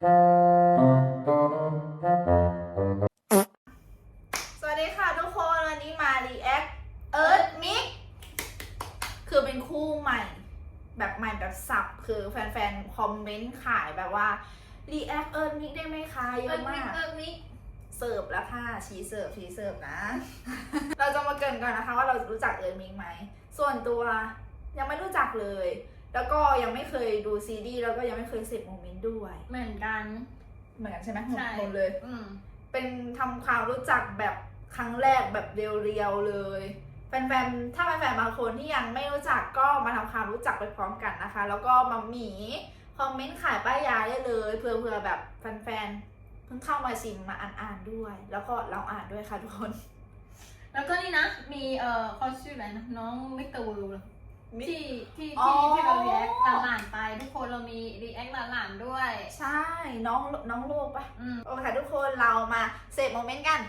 สวัสดีค่ะทุกคน วันนี้มา react Earth Mix คือเป็นคู่ใหม่ แบบใหม่แบบสับ คือแฟนๆ คอมเมนต์ขายแบบว่า react Earth Mix ได้ไหมคะเยอะมาก เออมิกเสิร์ฟแล้วค่ะชีเสิร์ฟชีเสิร์ฟนะ เราจะมาเกรินก่อนนะคะว่าเรารู้จักเอิร์นมิงไหม ส่วนตัวยังไม่รู้จักเลย แล้วก็ยังไม่เคยดูซีดีส์แล้วก็ยังไม่เคยเสพโมเมนต์ด้วย เหมือนกัน เหมือนกันใช่ไหมหมดใช่ หมดเลย อืม เป็นทำความรู้จักแบบครั้งแรกแบบเรียวๆเลย แฟนๆ ถ้าแฟนๆบางคนที่ยังไม่รู้จักก็มาทำความรู้จักไปพร้อมกันนะคะ แล้วก็มาหมีคอมเมนต์ขายป้ายยาได้เลยเผื่อๆแบบแฟนๆ เพิ่งเข้ามาชิมมาอ่านๆด้วย แล้วก็เราอ่านด้วยค่ะทุกคน แล้วก็นี่นะ มีเอ่อเขาชื่ออะไรนะน้องมิสเตอร์เวิล ด์ที่ที่อ๋อ ที่ที่เรารีแอคหลานๆไปทุกคนเรามีรีแอคหลานๆด้วย ใช่ น้องน้องโลกปะอืมโอเคค่ะทุกคนเรามาเสพโมเมนต์กัน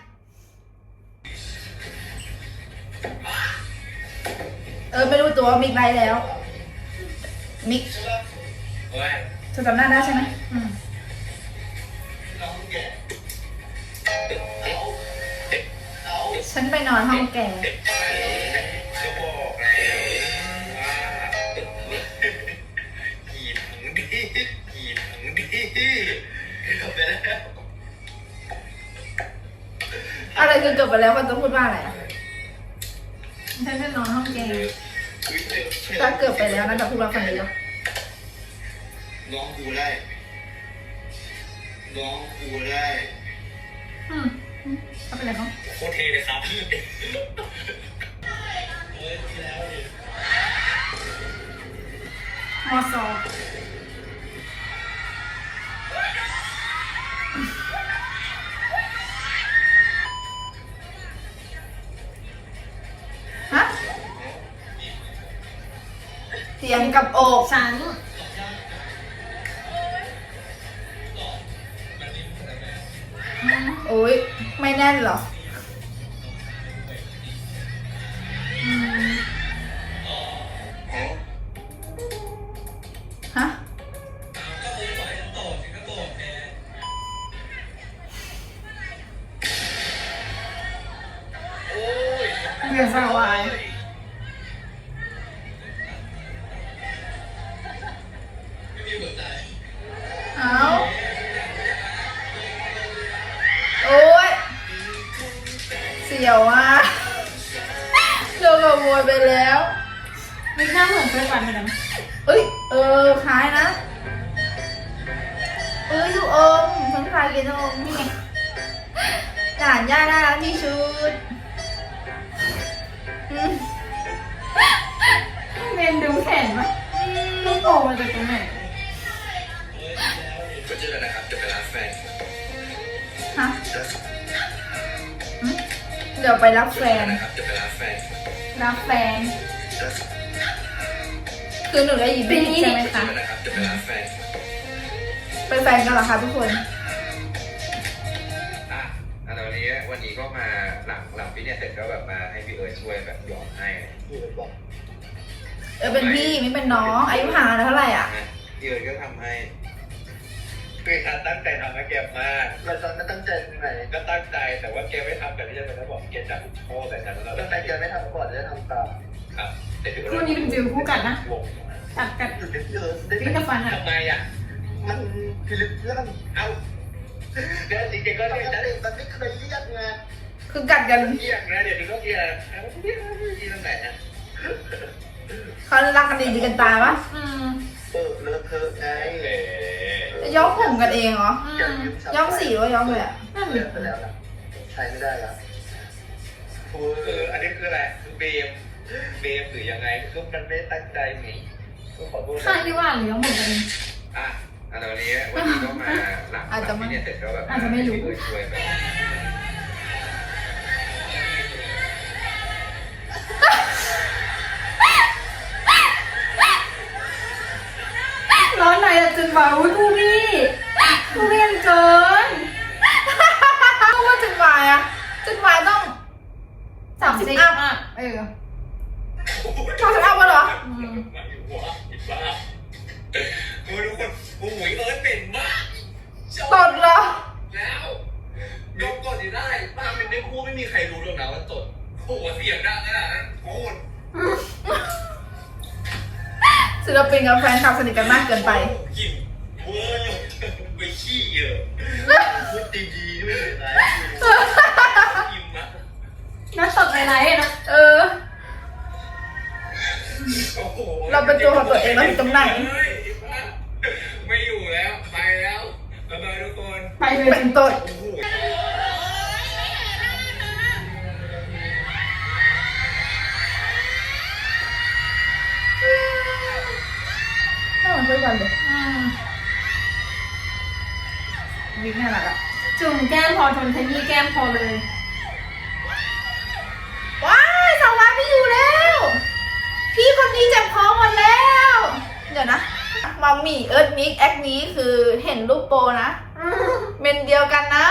เออ ไม่รู้ตัวมิกไรแล้ว มิกเฮ้ยเธอจำหน้าได้ใช่ไหมอืมน้องแกเอาเอาฉันไปนอนห้องแกก็บอก อะไรคือเกิดไปแล้วคนจะพูดว่าอะไรอะฉันจะนอนห้องเกมถ้าเกิดไปแล้วนะจะพูดว่าคนนี้เหรอน้องกูได้น้องกูได้อืมเขาเป็นอะไรเขาโคตรเท่เลยครับมอซอ สียงกับอกฉัน โอ้ยไม่แน่นเหรออื นขโมยไปแล้วไม่น่าเหมือนเพื่อนวันเลยนะเอ้ย เออคล้ายนะ เอ้ยลูกอมทั้งคลายกินลูกอมนี่ไงหลานย่าน่ารักที่ชุดอืมเรียนดูแขนปะลูกโป่งมาจากตรงไหนก็เจอกันนะครับจะไปร้านแฟนฮะอืมเดี๋ยวไปรับแฟนนะครับจะไปร้านแฟน รับแฟน คือหนูได้ยินไม่ผิดใช่ไหมก็เจอคะกันนะครับจะไปร้านแฟนเป็นแฟนกันเหรอคะทุกคน อะอันวันนี้วันนี้ก็มาหลังหลังพี่เนี่ยเสร็จก็แบบมาให้พี่เอิร์ธช่วยแบบหยอดให้พี่เอิร์ธบอกเออเป็นพี่ไม่เป็นน้อง อายุห่างกันเท่าไหร่อะ พี่เอิร์ธก็ทำให้ คือฉันตั้งใจทำให้แกมากเราตอนนั้นตั้งใจตรงไหนก็ตั้งใจแต่ว่าแกไม่ทำแต่ที่จะเป็นบอกแกจับโทษแต่ฉันแล้วตั้งใจแกไม่ทำก่อนจะทำตามครับแต่ถึงคู่นี้เป็นจิวคู่กันนะวงตัดกันจุดเยอะวิ่งกับฟันอะทำไมอะมันพิลึกเรื่องเอาเดี๋ยวจริงๆก็เรียกนะมันไม่เคยเรียกไงคือกัดกันเรียกนะเดี๋ยวนี้ก็เรียกแล้วเรียกที่ตรงไหนอะเขารักกันดีดีกันตายปะ ย้อมผมกันเองเหรอ อืมย้อมสีหรือว่าย้อมอะไรอะนั่นเลือกไปแล้วนะใช้ไม่ได้แล้วเอออันนี้คืออะไรคือเบมเบมหรือยังไงคือมันไม่ตั้งใจหนีก็ขอโทษข้างที่ว่าหรือยังหมดเลยอะอันนี้วันนี้ก็มาหลังอาจจะไม่ ที่เนี่ยเสร็จก็แบบอาจจะไม่รู้ให้พี่เอิร์ธช่วยแบบ ร้อนไหนอะจนว่าอุ้ยทุเรียนทุเรียนเกินต้องว่าจนวายอะจนวายต้องสามสิบอัพเออสามสิบอัพวะหรอมาตดเหรอแล้วกกอยู่ได้บ้าเป็นเนื้ไม่มีใครรู้หรอกนะว่าตดโอ้โหเสียงดังขนาดนั้นโคตร ศิลปินกับแฟนคลับสนิทกันมากเกินไปกลิ่นเวอร์ไปขี้เยอะพูดดีๆด้วยเลยนะกินนะนัดตบในไลฟ์นะเออ โอ้โหเราเป็นตัวของตัวเองเราอยู่ตรงไหน ไม่อยู่แล้ว ไปแล้วบ๊ายบายทุกคน ไปเลย เป็นตัว เลยอืมวิกน่ารักอะจุ่มแก้มพอทนขยี้แก้มพอเลย ว้ายสาววายไม่อยู่แล้ว พี่คนนี้เจ็บคอหมดแล้ว เดี๋ยวนะมัมมี่เอิร์ธมิกแอคนี้คือเห็นรูปโปรนะอืมเมนเดียวกันนะ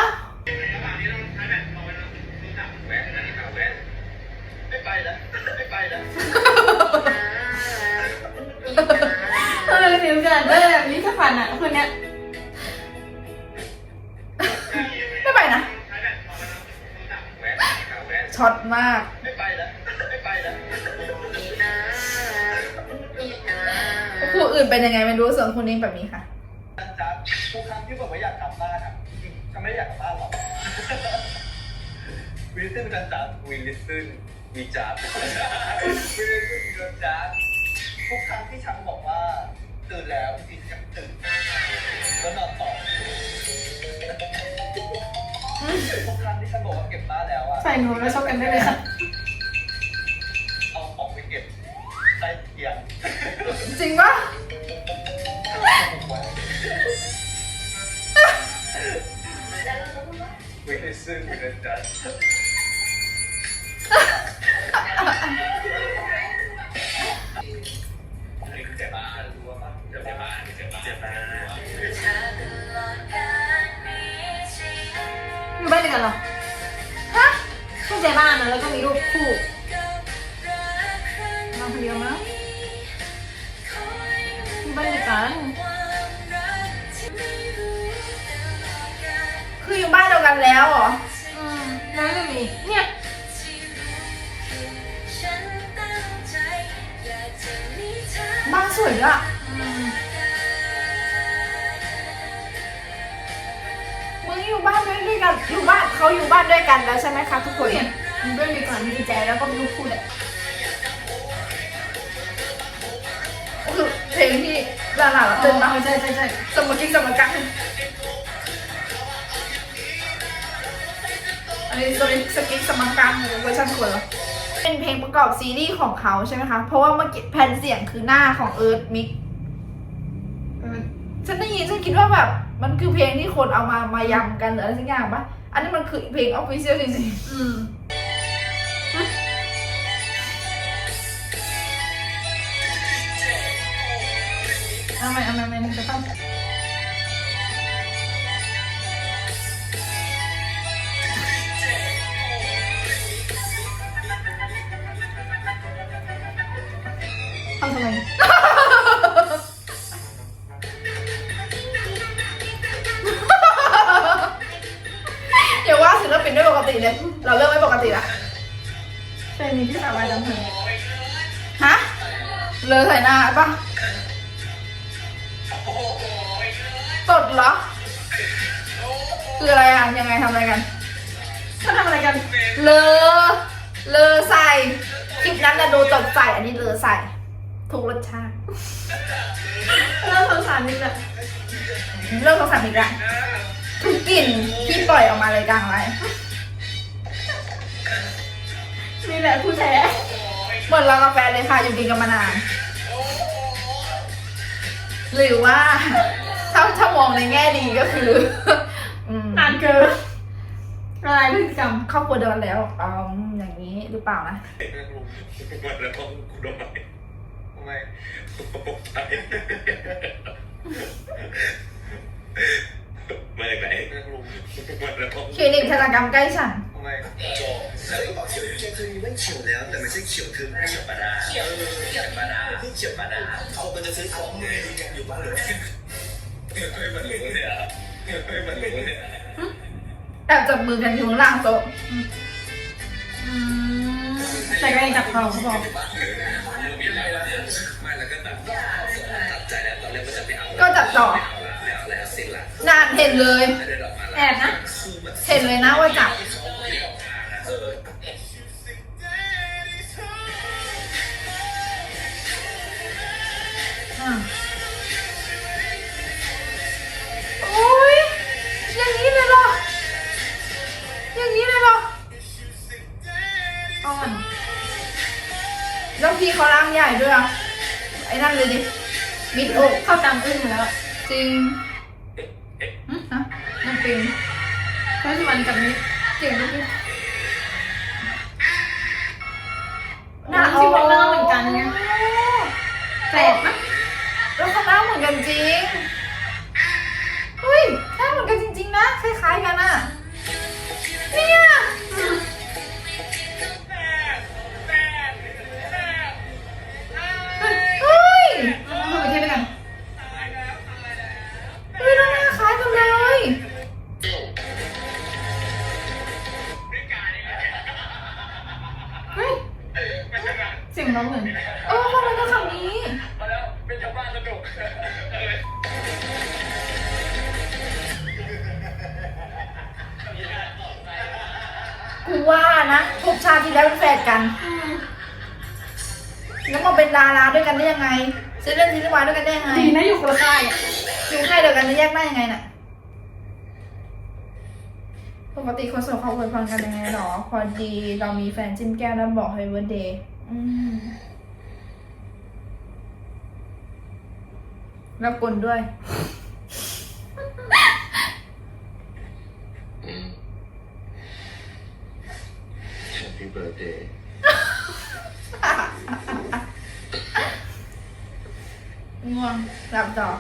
เออผิวกันเลยแบบนี้ถ้าฝันอะคนเนี้ยไม่ไปนะช็อตมาก ไม่ไปแล้วไม่ไปแล้วคู่อื่นเป็นยังไงไม่รู้ส่วนคู่นี้แบบนี้ค่ะจ๊ะทุกครั้งที่บอกว่าอยากกลับบ้านอะฉันไม่อยากกลับบ้านหรอกวิลลิสันกันจ๊ะวิลลิสันมีจ๊ะวิลลิสันมีจ๊ะทุกครั้งที่ฉันบอกว่า ตื่นแล้วจริงๆฉันตื่นแล้วนอนต่อทุกครั้งที่ฉันบอกว่าเก็บบ้านแล้วอะใส่หนูแล้วชอบกันได้เลยค่ะเอาของไปเก็บใต้เตียงจริงปะวิลลิสันมีจ๊ะเจ็ อยู่บ้านเดียวกันเหรอ ฮะไม่ใจบ้านนะแล้วก็มีรูปคู่มาคนเดียวมั้งอยู่บ้านเดียวกัน คืออยู่บ้านเดียวกันแล้วเหรอ อืมแล้วไม่มีเนี่ย บ้านสวยด้วยอะ เขาอยู่บ้านด้วยกันแล้วใช่ไหมคะทุกคนเนี่อยู่บ้านเดียกันมีกุญแจแล้วก็มีรูปคู่แหละคือเพลงที่หลานๆเราเต้นมาใช่ใช่ใช่สมมติสมการอันนี้สกิสกิสมการเวอร์ชันคนเหรอเป็นเพลงประกอบซีรีส์ของเขาใช่ไหมคะ เพราะว่าเมื่อกี้แผ่นเสียงคือหน้าของเอิร์ธมิกฉันได้ยินฉันคิดว่าแบบ มันคือเพลงที่คนเอามามายำกันหรืออะไรสักอย่างปะ อันนี้มันคือเพลงออฟฟิเชียลจริงอืมๆเอาไหมเอาไหมเอาไหมจะต้องทำทำไม เคยมีที่สาววายดำเพลิงฮะเลอใส่หน้าปะตดเหรอ คืออะไรอะ ยังไงทำอะไรกันเขาทำอะไรกัน เลอเลอใส่คลิปนั้นนะดูตดใส่ อันนี้เลอใส่ถูกรสชาติเริ่มสงสารนิดละเรื่องของสามีละทุกกลิ่นที่ปล่อยออกมาเลยกลางไร นี่แหละคู่แท้เหมือนเรากาแฟเลยค่ะอยู่กินกันมานาน หรือว่าถ้าถ้ามองในแง่ดีก็คืออืมนานเกินอะไรพฤติกรรมครอบครัวเดินแล้วอ๋ออย่างนี้หรือเปล่านะมาแล้วก็คุณทำไมทำไมตกใจมาจากไหนมาแล้วคลินิกทันตกรรมใกล้ฉัน เขียวแล้วแต่ไม่ใช่เขียวคือเขียวปาดาเขียวเขียวปาดาเขียวปาดาเขาก็จะซื้อของไงอยู่บ้านเลยไม่บรรลุเนี่ยไม่บรรลุเนี่ยแอบจับมือกันอยู่ข้างล่างโต๊ะอืมแต่ก็ยังจับเขาเขาบอกไม่แล้วก็แบบตัดใจแล้วตอนแรกว่าจะไม่เอาก็จับต่อไม่เอาละไม่เอาแล้วสิ้นละนานเห็นเลยไม่ได้ออกมาแอบนะ เห็นเลยนะว่าจับ อะโอ้ยอย่างนี้เลยเหรอ อย่างนี้เลยเหรออ่อนแล้วพี่เขาล้างใหญ่ด้วยอะไอ้นั่นเลยดิมิดอกเข้าตามอึ้งแล้ว จริง แยกได้ยังไงน่ะ ปกติคนโสดเขาอวยพรกันยังไงหรอ พอดีเรามีแฟนจิ้มแก้วแล้วบอกให้วันเดย์แล้วกลด้วย Happy birthday ง่วงหลับต่อ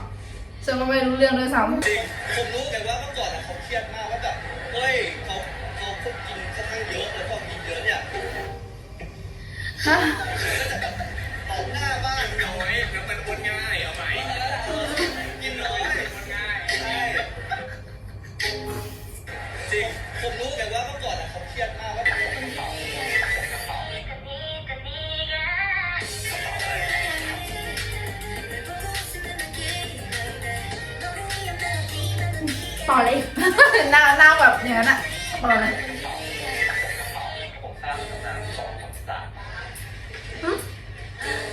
ซึ่งก็ไม่รู้เรื่องด้วยซ้จริงผมรู้แต่ว่าเมื่อก่อนอะเขาเครียดมากว่าแบบเฮ้ยเขาเขาควบกินค่อนข้างเยอะแล้วพอกินเยอะเนี่ยำฮะตบหน้าบ้านน้อยแล้วมันอ้วนง่ายเอาไหมกินน้อยมันง่ายใช่จริง ต่อเลย หน้าหน้าแบบอย่างนั้นอะต่อเลยผมสร้างตำนานสองของสาม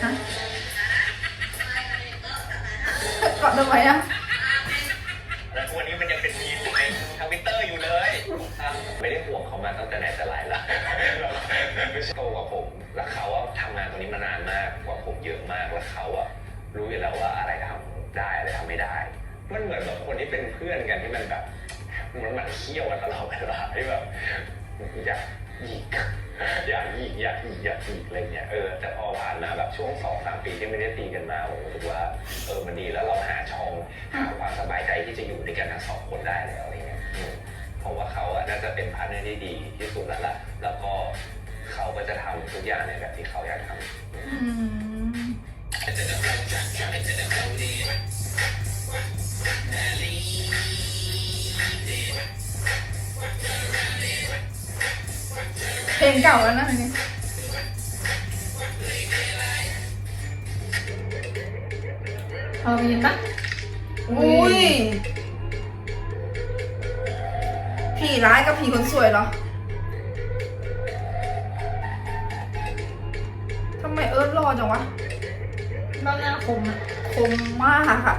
ฮะเกาะทำไมอะแล้ววันนี้มันยังเป็นมีมในทวิตเตอร์อยู่เลย ไม่ได้ห่วงเขามาตั้งแต่ไหนแต่ไรละไม่ใช่โตกว่าผมแล้วเขาอะทำงานตรงนี้มานานมากกว่าผมเยอะมากแล้วเขาอะรู้อยู่แล้วว่าอะไรทำได้อะไรทำไม่ได้ มันเหมือนแบบคนที่เป็นเพื่อนกันที่มันแบบมันหมันเคี่ยวกันตลอดเวลาที่แบบอยากหยิกอยากหยิกอยากหยิกอยากหยิกอะไรเงี้ยเออแต่พอผ่านมาแบบช่วงสองสามปีที่ไม่ได้ตีกันมาผมรู้สึกว่าเออมันดีแล้วเราหาช่องหาความสบายใจที่จะอยู่ด้วยกันทั้งสองคนได้แล้วอะไรเงี้ยอืมเพราะว่าเขาอะน่าจะเป็นพาร์ทเนอร์ที่ดีที่สุดแล้วล่ะแล้วก็เขาก็จะทำทุกอย่างในแบบที่เขาอยากทำอืม เพลงเก่าแล้วนะเพลงนี้เอาไปยินปะอุ้ย ผีร้ายกับผีคนสวยเหรอ ทำไมเอิร์ธรอจังวะ บ้านหน้าคมอะ คมมากค่ะ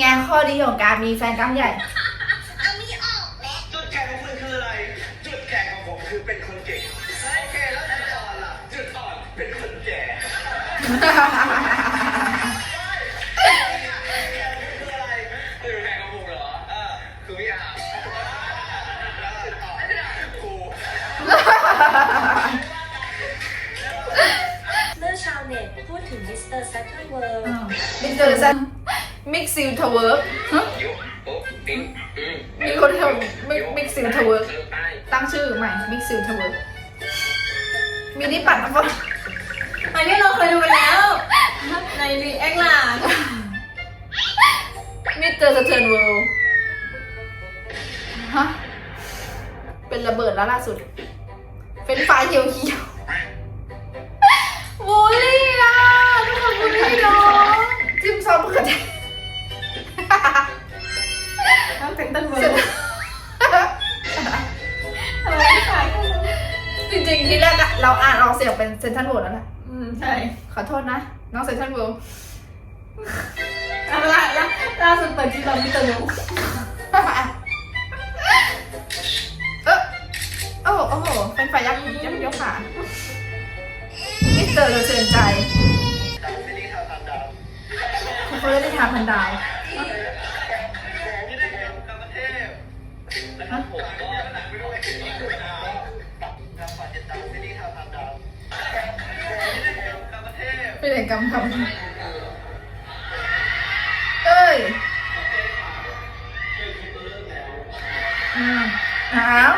ไงข้อดีของการมีแฟนกล้ามใหญ่ เอามีออกแล้วจุดแข็งของคุณคืออะไร จุดแข็งของผมคือเป็นคนเก่งโอเคแล้วจุดอ่อนล่ะ จุดอ่อนเป็นคนแก่คืออะไรคือแข่งกับผมเหรอเออคือพี่อาร์มแล้วจุดอ่อนกูเมื่อชาวเน็ตพูดถึงมิสเตอร์แซ t เทิลเวิลด์มิสเตอร์ซัน มิกซิลทเวิร์กยุบปุ๊บปิ๊งอืมมีคนทำมิกมิกซิลทเวิร์กเออไปตั้งชื่อใหม่มิกซิลทเวิร์กมินิปัดฟอนอันนี้เราเคยดูกันแล้ว ในรีแอคหลานมิสเตอร์สเทิร์นเวิลด์ฮะเป็นระเบิดแล้วล่าสุด เป็นไฟเขียวเขียว ต้องเป็นต้นเวิเสร็จร์ทำไมไม่ขายกันจริงๆที่แรกอะเราอ่านออกเสียงเป็นเซนทันโวแล้วแหละอืมใช่ขอโทษนะ น้องเซนทันโวเอาละละล่าสุดเปิดที่เรามิสเตอร์นุเออโอ้โหโอ้โหเป็นไฟยักษ์ยักษ์ยกขามิสเตอร์เชิญใจตามไม่ได้ทำตามดาวเขาได้ทาพันดาว นะครับผมก็ไปไหนกรรมทำคำเอ้ยอืมอ้าว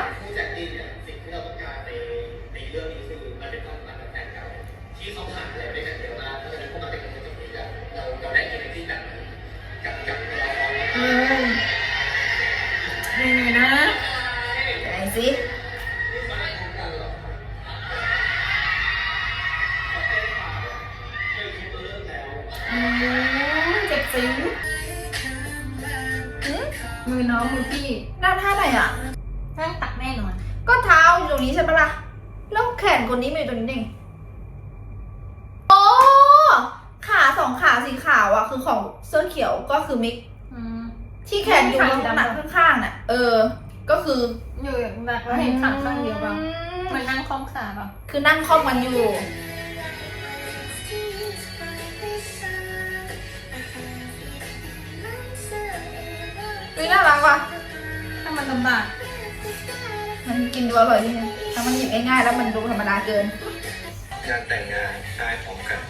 สิอืมเจ็บสิงอืมมือน้องมือพี่หน้าท่าไหนอะ นั่งตักแน่นอน ก็เท้าอยู่ตรงนี้ใช่ปะล่ะ แล้วแขนคนนี้มาอยู่ตรงนี้เองโอ้ขาสองขาสีขาวอะ คือของเสื้อเขียวก็คือมิกอืมที่แขนอยู่ตรงหนักข้างๆน่ะ เออ ก็คือ อยู่อย่างแบบว่าเห็นขาข้างเดียวเปล่ามันนั่งคล้องขาเปล่าคือนั่งคล่อมกันอยู่วิน่ารักว่ะ ถ้ามันลำบากมันกินดูอร่อยดีนะถ้ามันหยิบง่ายๆแล้วมันดูธรรมดาเกิน งานแต่งงานได้พร้อมกัน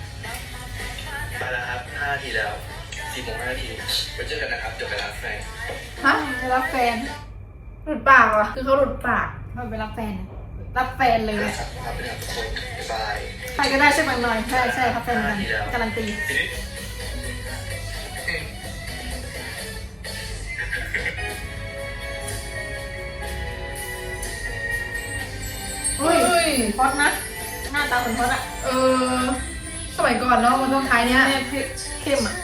ไปแล้วครับ5นาทีแล้ว4โมง5นาทีไว้เจอกันนะครับ เดี๋ยวไปรับแฟนฮะไปรับแฟน หลุดปากว่ะคือเขาหลุดปากเราไปรับแฟน รับแฟนเลยครับขอบคุณครับทุกคนบ๊ายบายใครก็ได้ช่วยมันหน่อยใช่ใช่ครับแฟนเหมือนกันการันตีทีนี้อุ้ยพอดนะหน้าตาเหมือนพอดอะเออ สมัยก่อนเนาะมันต้องท้ายเนี้ยแม่พริกเข้มอะ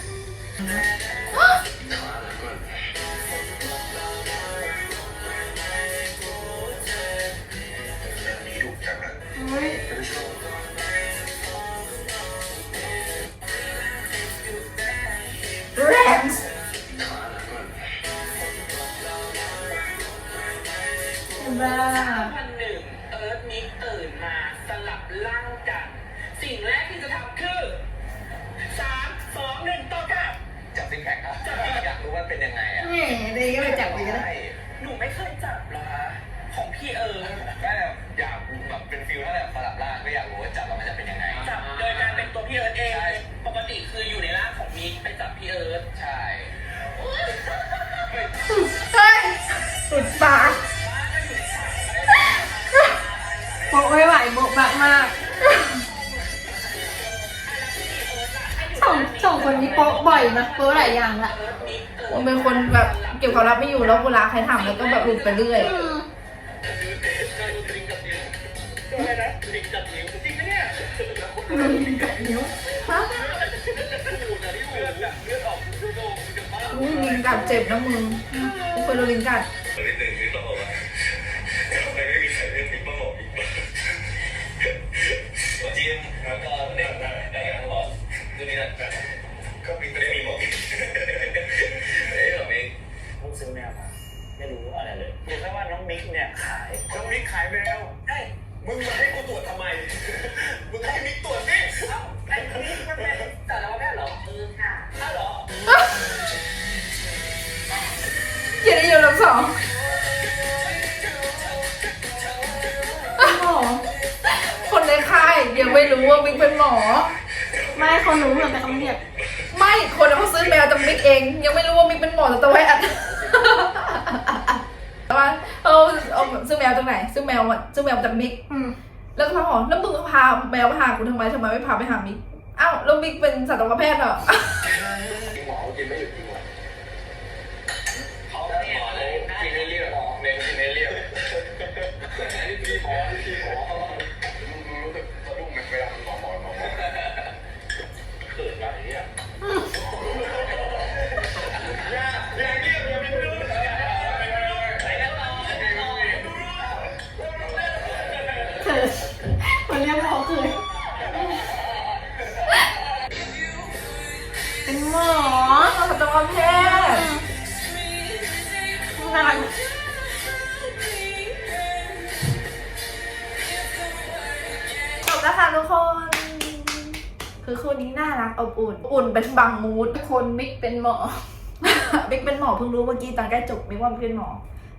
ะบ่อยนะโปะหลายอย่างละเอิร์ธมิกตื่นผมเป็นคนแบบเก็บความลับไม่อยู่แล้วเวลาใครถามแล้วก็แบบหลุดไปเรื่อยอืมอะไรนะลิงจับนิ้วจริงไหมเนี่ยลิงกัดนิ้วฮะเลือดอะเลือดออกโดนจะบ้าอุ้ยลิงกัดเจ็บนะมึงกูเคยโดนลิงกัด จากไหนซื้อแมวมาซื้อแมวจากมิกอืมแล้วก็พาหมอแล้วมึงก็พาแมวมาหากูทำไมทำไมไม่พาไปหามิกอ้าวแล้วมิกเป็นสัตวแพทย์เหรอ เป็นหมอสัตวแพทย์น่ารักจบแล้วค่ะทุกคน คือคู่นี้น่ารักอบอุ่น อุ่นเป็นบางมูดคนมิกเป็นหมอมิกเป็นหมอเพิ่งรู้เมื่อกี้ตอนใกล้จบมิกว่ามิกเป็นหมอ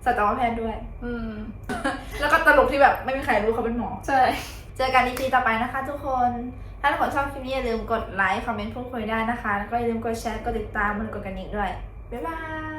สัตวแพทย์ด้วย อืม แล้วก็ตลกที่แบบไม่มีใครรู้เขาเป็นหมอ ใช่ เจอกันอีพีต่อไปนะคะทุกคน ถ้าทุกคนชอบคลิปนี้อย่าลืมกดไลค์ คอมเมนต์พูดคุยได้นะคะ แล้วก็อย่าลืมกดแชร์ กดติดตามกดกระดิ่งด้วย บ๊ายบาย